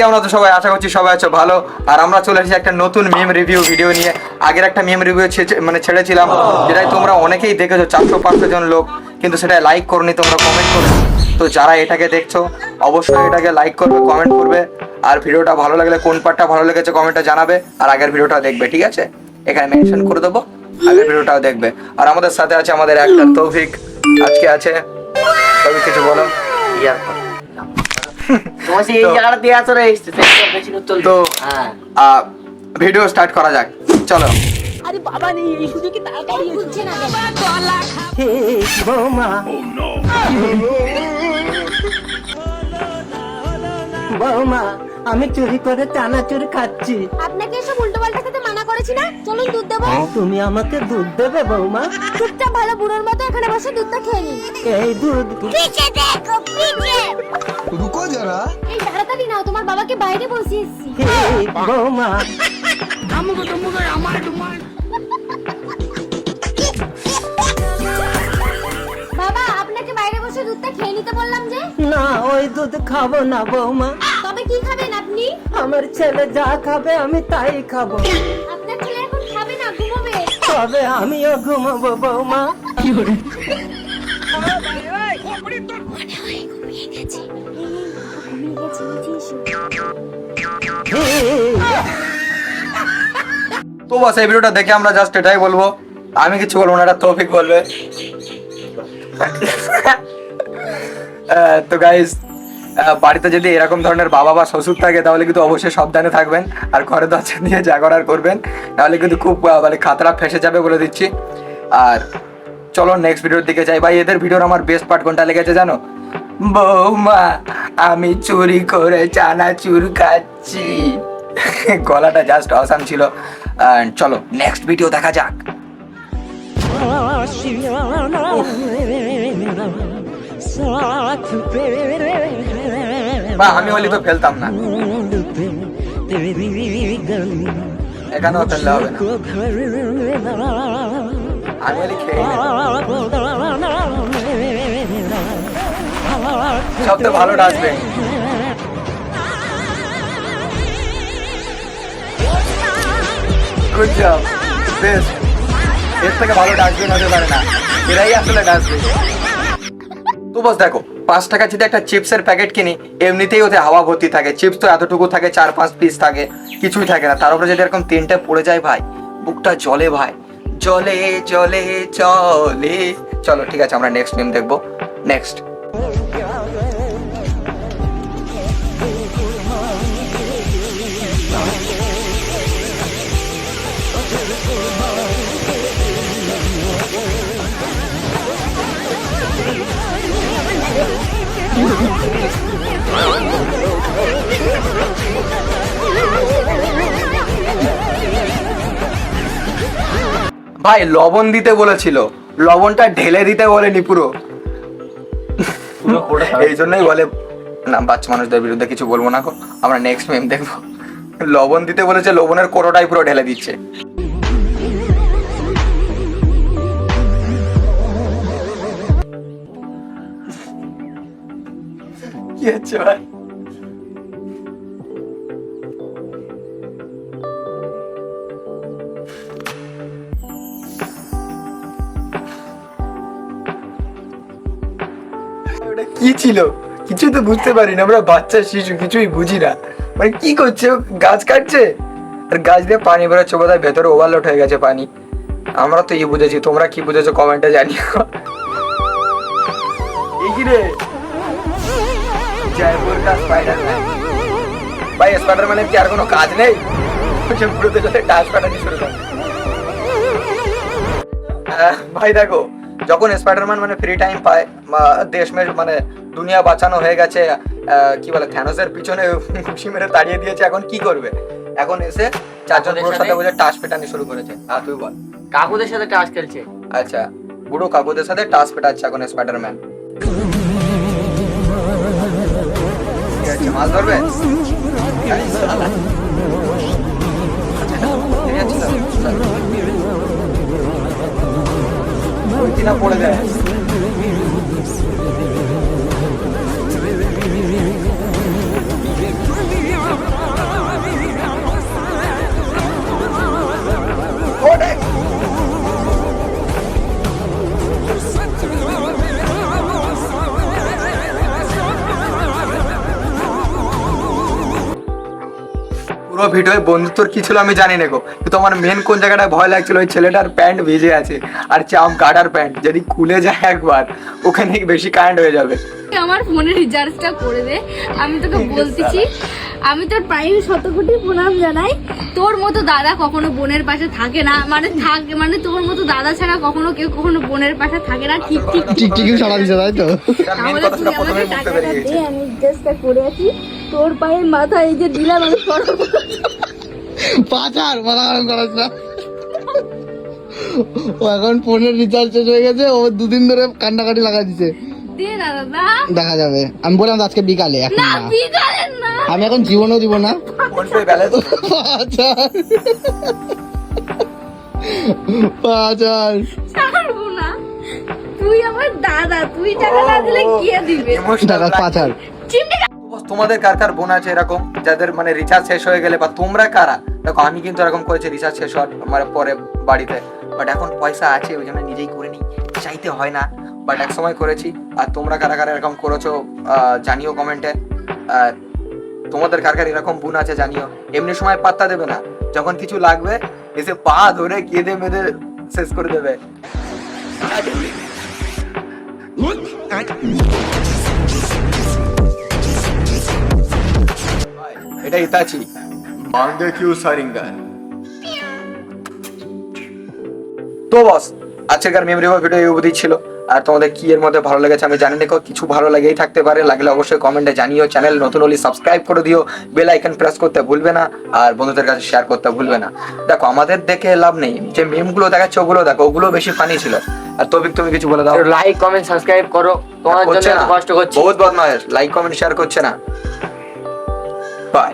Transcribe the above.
কেমন আছো সবাই? আশা করছি সবাই আছো ভালো। আর আমরা চলে এসেছি একটা নতুন মিম রিভিউ ভিডিও নিয়ে। আগের একটা মিম রিভিউ মানে ছেড়েছিলাম যেটাই তোমরা অনেকেই দেখেছ, চারশো, পাঁচশো জন লোক। কিন্তু সেটা লাইক করনি, তোমরা কমেন্ট করো। তো যারা এটাকে দেখছ, অবশ্যই এটাকে লাইক করবে কমেন্ট করবে। আর ভিডিওটা ভালো লাগলে, কোন পার্টটা ভালো লেগেছে কমেন্টটা জানাবে। আর আগের ভিডিওটা দেখবে, ঠিক আছে? এখানে মেনশন করে দেবো, আগের ভিডিওটাও দেখবে। আর আমাদের সাথে আছে আমাদের একটা তৌফিক আজকে আছে তৌফিক কিছু বলো? সেই এই জায়গাটা দিয়ে রে তো হ্যাঁ। ভিডিও স্টার্ট করা যাক। চলো। আরে বাবা নেই এই সুযোগে তাড়াতাড়ি হচ্ছে না হে বৌমা। বৌমা আমি চুরি করে চানাচুর খাচ্ছি। আপনাকে এসব উল্টো পাল্টা খেতে করেছি না? চলুন দুধ দেবো। হ্যাঁ? তুমি আমাকে দুধ দেবে বৌমা? চুপচাপ ভালো বুড়োর মতো এখানে বসে দুধটা খেয়ে নি এই দুধ পিছে দেখো পিছে। রুকো যারা। এই তাড়াতাড়ি নাও তোমার বাবাকে বাইরে বসিয়েছি বৌমা। আমুকো তুমুকো আমার তোমার বাবা আপনাকে বাইরে বসে দুধটা খেয়ে নিতে বললাম যে। না ওই দুধ খাব না বৌমা। তবে কি খাবেন আপনি? আমার ছেলে যা খাবে আমি তাই খাব। তবে আমিও ঘুমাবো বৌমা। তো বাস এই ভিডিওটা দেখে আমরা জাস্ট এটাই বলব। আমি কিছু বলব না এটা তৌফিক বলবে। তো গাইস বাড়িতে যদি এরকম ধরনের বাবা বা শ্বশুর থাকে তাহলে কিন্তু অবশ্যই সাবধানে থাকবেন আর ঘরে দরজা দিয়ে যা করার করবেন তাহলে কিন্তু খুব মানে খাতরা ফেসে যাবে বলে দিচ্ছি আর চলো নেক্সট ভিডিওর দিকে যাই ভাই এদের ভিডিওর আমার বেস্ট পার্ট কোনটা লেগেছে জানো বৌমা আমি চুরি করে চানাচুর খাচ্ছি গলাটা জাস্ট অসাম ছিল চলো নেক্সট ভিডিও দেখা যাক বা আমি হলে তো ফেলতাম না। এখানেও ফেললে হবে না। আমি হলে খেয়ে সবচেয়ে ডাস্টবিন গুড জব বেস্ট এর থেকে ভালো ডাস্টবিন হতে পারে না। এরাই আসলে ডাস্টবিন। তো বস দেখো। পাঁচ টাকা যদি একটা চিপসের প্যাকেট কিনি, এমনিতেই ওতে হাওয়া ভর্তি থাকে। চিপস তো এতটুকু থাকে, চার পাঁচ পিস থাকে। কিছুই থাকে না। তার উপরে যদি এরকম তিনটে পড়ে যায় ভাই, বুকটা জলে ভাই। জলে জলে চলে চলো, ঠিক আছে, আমরা নেক্সট মিম দেখব। নেক্সট ভাই লবণ দিতে বলেছিল। লবণটা ঢেলে দিতে বলেনি পুরো। এই জন্যই বলে না বাচ্চা মানুষদের বিরুদ্ধে কিছু বলব না। আমরা নেক্সট মেম দেখব। লবণ দিতে বলেছে লবণের কোটোটাই পুরো ঢেলে দিচ্ছে। কি হচ্ছে ভাই? কি ছিল? কিছুই তো বুঝতে পারি না আমরা, বাচ্চা, শিশু, কিছুই বুঝি না। মানে কি করছে গাছ কাটছে? আর গাছ দিয়ে পানি বেরোচ্ছে বোধ হয় ভেতরে ওভারলোড হয়ে গেছে পানি। আমরা তো এই বুঝেছি, তোমরা কি বুঝেছ কমেন্টে কি রে? কা স্পাইডারম্যান কি আর কোনো কাজ নেই? ভাই, দেখো যখন স্পাইডারম্যান মানে ফ্রি টাইম পায় বা দেশ মে মানে দুনিয়া বাঁচানো হয়ে গেছে কি বলে থ্যানোসের পিছনে খুশি মেরে তাড়িয়ে দিয়েছে এখন কি করবে? এখন এসে চারজন পুরোর সাথে সাথে? বসে টাস পেটানি শুরু করেছে। আর তুই বল। কাকুদের সাথে টাস খেলছে? আচ্ছা বুড়ো কাকুদের সাথে টাস পেটাচ্ছে এখন স্পাইডারম্যান মাছ ধরবে? কিনা পড়ে দেয় পুরো ভিডিও বন্ধুত্বর কি ছিল আমি জানি না গো। কিন্তু আমার মেন কোন জায়গাটা ভয় লাগছিল ওই ছেলেটার প্যান্ট ভিজে আছে আর চাম গার্ডার প্যান্ট যদি খুলে যায় একবার ওখানে বেশি কারেন্ট হয়ে যাবে। আমার ফোনে রিচার্জটা করে দে আমি তোকে বলতেছি। আমি তোর প্রায় শত কোটি প্রণাম জানাই। তোর মতো দাদা কখনো বোনের পাশে থাকে না। মানে থাকে মানে তোর মতো দাদা ছাড়া কখনো কেউ কখনো বোনের পাশে থাকে না। ঠিক ঠিক ঠিক। ঠিক। সারা দিছে তাই তো? তাহলে তুই আমাকে টাকাটা দে আমি রিচার্জটা করে আছি তোর পায়ের মাথা এই যে দিলাম আমি সরব পাচার মাথা গরম করাস না ও এখন ফোনের রিচার্জ শেষ হয়ে গেছে ও দুদিন ধরে কান্নাকাটি লাগা দিছে। দেখা যাবে। আমি বললাম আজকে বিকালে এখন না আমি এখন জীবনও দিব না। ফোন পে ব্যালেন্স পাচার পাচার ছাড়বো না। তুই আমার দাদা তুই টাকা না দিলে কে দিবে? টাকা পাচার। তোমাদের কার কার বোন আছে এরকম? যাদের মানে রিচার্জ শেষ হয়ে গেলে বা তোমরা কারা? দেখো আমি কিন্তু এরকম করেছি রিচার্জ শেষ হওয়ার মানে পরে বাড়িতে। বাট এখন পয়সা আছে ওই জন্য নিজেই করে নিই। চাইতে হয় না। বাট এক সময় করেছি। আর তোমরা কারা কারা এরকম করেছ জানিও কমেন্টে আর তোমাদের কার কার এরকম বোন আছে জানিও। এমনি সময় পাত্তা দেবে না। যখন কিছু লাগবে এসে পা ধরে কেঁদে মেদে শেষ করে দেবে। এটা ইতাচি। মাঙ্গে কিউ তো বস আজকের মেমরি ভিডিও এই অবধি ছিল। আর তোমাদের কি এর মধ্যে ভালো লেগেছে আমি জানি কেউ কিছু ভালো লাগেই থাকতে পারে লাগলে অবশ্যই কমেন্টে জানিও চ্যানেল নতুন হলে সাবস্ক্রাইব করে দিও বেল আইকন প্রেস করতে ভুলবে না আর বন্ধুদের কাছে শেয়ার করতে ভুলবে না। দেখো আমাদের দেখে লাভ নেই যে মেমগুলো দেখাচ্ছে ওগুলো দেখো ওগুলো বেশি ফানি ছিল। আর তবিক তুমি কিছু বলে দাও। লাইক কমেন্ট সাবস্ক্রাইব করো তোমার জন্য কষ্ট করছি। বহুত বদমায়ের লাইক কমেন্ট শেয়ার করছে না। বাই